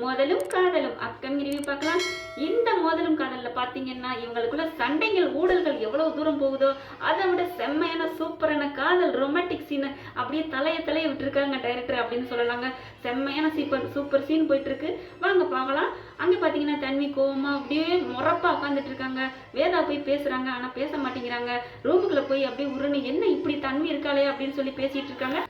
மோதலும் காதலும். Upcoming review பார்க்கலாம். இந்த மோதலும் காதல்ல பாத்தீங்கன்னா இவங்களுக்குள்ள சண்டைகள் ஊடல்கள் எவ்வளவு தூரம் போகுதோ அதை விட செம்மையான சூப்பரான காதல் ரொமான்டிக் சீனு அப்படியே தலைய தலைய விட்டுருக்காங்க டைரக்டர் அப்படின்னு சொல்லலாங்க. செம்மையான சீப்பர் சூப்பர் சீன் போயிட்டு இருக்கு வாங்க பார்க்கலாம். அங்க பாத்தீங்கன்னா தன்வி கோவமா அப்படியே முறப்பாக உட்காந்துட்டு இருக்காங்க. வேதா போய் பேசுறாங்க ஆனா பேச மாட்டேங்கிறாங்க. ரூமுக்குள்ள போய் அப்படியே உருன்னு என்ன இப்படி தன்வி இருக்காளே அப்படின்னு சொல்லி பேசிட்டு இருக்காங்க.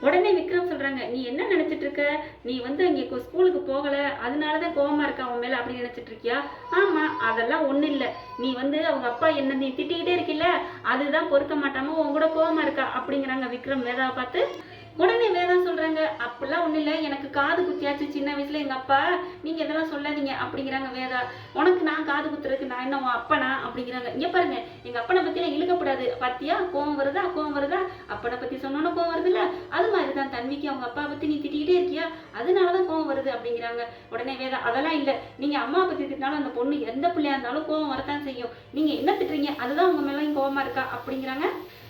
உடனே விக்ரம் சொல்றாங்க நீ என்ன நினைச்சிட்டு இருக்க? நீ வந்து இங்க ஸ்கூலுக்கு போகல. அதனாலதான் கோபமா இருக்க அவன் மேல அப்படின்னு நினைச்சிட்டு இருக்கியா? ஆமா அதெல்லாம் ஒண்ணு இல்ல. நீ வந்து அவங்க அப்பா என்ன நீ திட்டிக்கிட்டே இருக்கில்ல? அதுதான் பொறுக்க மாட்டாம உன் கூட கோவமா இருக்கா? அப்படிங்கிறாங்க விக்ரம் வேதாவை பார்த்து. உடனே வேதா சொல்றாங்க அப்படிலாம் ஒண்ணு இல்லை. எனக்கு காது குத்தியாச்சு. சின்ன வயசுல எங்க அப்பா நீங்க இதெல்லாம் சொல்லாதீங்க. அப்படிங்கிறாங்க வேதா. உனக்கு நான் காது குத்துறதுக்கு நான் என்ன உன் அப்பனா? அப்படிங்கிறாங்க. இங்க பாருங்க எங்க அப்பனை பத்தி எல்லாம் இழுக்கப்படாது. பாத்தியா? கோவம் வருதா? கோவம் வருதா? அப்பனை பத்தி சொன்னோன்னு கோவம் வருது இல்ல அது மாதிரி தான் தன்விக்கு அவங்க அப்பா பத்தி நீ திட்டிகிட்டே இருக்கியா? அதனாலதான் கோவம் வருது அப்படிங்கிறாங்க. உடனே வேதா அதெல்லாம் இல்ல. நீங்க அம்மா பத்தி திட்டினாலும் அந்த பொண்ணு எந்த பிள்ளையா இருந்தாலும் கோவம் வரத்தான் செய்யும். நீங்க என்ன திட்டுறீங்க? அதுதான் உங்க மேலயும் கோவமா இருக்கா? அப்படிங்கிறாங்க.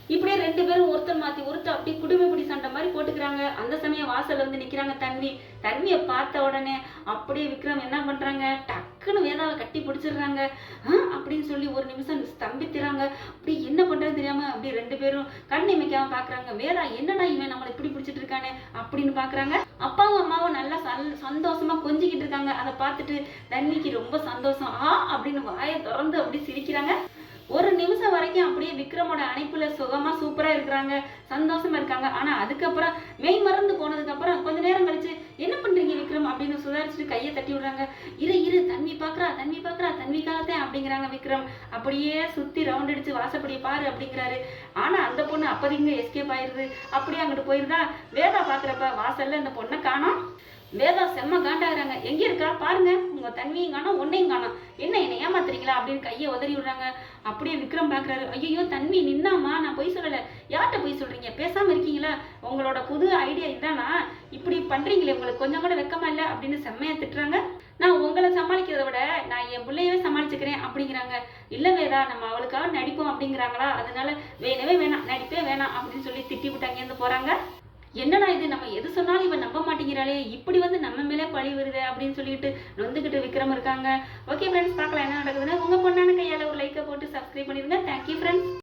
இப்படியே ரெண்டு பேரும் ஒருத்தர் மாத்தி ஒருத்தர் அப்படியே குடும்பப்படி சண்டை மாதிரி போட்டுக்கிறாங்க. அந்த சமயம் வாசல்ல வந்து நிக்கிறாங்க தன்வி. தன்வியை பார்த்த உடனே அப்படியே விக்ரம் என்ன பண்றாங்க? டக்குன்னு வேதாவை கட்டி பிடிச்சிடுறாங்க. ஆ, அப்படின்னு சொல்லி ஒரு நிமிஷம் ஸ்தம்பித்துறாங்க அப்படி என்ன பண்றது தெரியாம அப்படியே ரெண்டு பேரும் கண் இமைக்காம பாக்குறாங்க. வேதா என்னடா இவன் நம்மளை இப்படி பிடிச்சிட்டு இருக்கானே அப்படின்னு பாக்குறாங்க. அப்பாவும் அம்மாவும் நல்லா சல்- சந்தோஷமா கொஞ்சிக்கிட்டு இருக்காங்க. அதை பார்த்துட்டு தன்விக்கு ரொம்ப சந்தோஷம். ஆ அப்படின்னு வாயை திறந்து அப்படி சிரிக்கிறாங்க. ஒரு நிமிஷம் வரைக்கும் அப்படியே விக்ரமோட அணைப்புல சுகமா சூப்பரா இருக்கிறாங்க. சந்தோஷமா இருக்காங்க. ஆனா அதுக்கப்புறம் மெய் மறந்து போனதுக்கு அப்புறம் கொஞ்ச நேரம் கழிச்சு என்ன பண்றீங்க விக்ரம்? அப்படின்னு சுதாரிச்சுட்டு கையை தட்டி விடுறாங்க. இரு இரு தன்வி பாக்குறா தன்வி பாக்குறா தன்விக்காகத்தான் அப்படிங்கிறாங்க விக்ரம். அப்படியே சுத்தி ரவுண்ட் அடிச்சு வாசப்படியை பாரு அப்படிங்கிறாரு. ஆனா அந்த பொண்ணு அப்பதிங்க எஸ்கேப் ஆயிருது. அப்படியே அங்கிட்டு போயிருந்தா வேதா பாக்குறப்ப வாசல்ல அந்த பொண்ணை காணோம். வேதா செம்ம காண்டாகிறாங்க. எங்க இருக்கா? பாருங்க. உங்க தண்ணியும் காணோம் உன்னையும் காணோம். என்ன அப்படின்னு கையை உதறி விடுறாங்க. அப்படியே விக்ரம் பாக்குறாரு. ஐயோ தன்வி நின்னாமா நான் பொய் சொல்லல. யார்கிட்ட பொய் சொல்றீங்க? பேசாம இருக்கீங்களா? உங்களோட புது ஐடியா இதானா? இப்படி பண்றீங்களே உங்களுக்கு கொஞ்சம் கூட வெக்கமா இல்ல? அப்படின்னு செம்மையா திட்டுறாங்க. நான் உங்களை சமாளிக்கிறத விட நான் என் பிள்ளையவே சமாளிச்சுக்கிறேன் அப்படிங்கிறாங்க. இல்ல வேதா நம்ம அவளுக்காக நடிப்போம் அப்படிங்கிறாங்களா? அதனால வேணவே வேணாம். நடிப்பே வேணாம் அப்படின்னு சொல்லி திட்டி விட்டாங்க இருந்து போறாங்க. என்னடா இது? நம்ம எது சொன்னாலும் இவன் நம்ப மாட்டேங்கிறாளே இப்படி வந்து நம்ம மேலே பழி வருது அப்படின்னு சொல்லிட்டு நொந்துக்கிட்டு விக்ரம் இருக்காங்க. ஓகே ஃப்ரெண்ட்ஸ் பார்க்கலாம் என்ன நடக்குதுன்னு உங்க பொண்ணான கையால் ஒரு லைக்கை போட்டு சப்ஸ்கிரைப் பண்ணிடுங்க. Thank you friends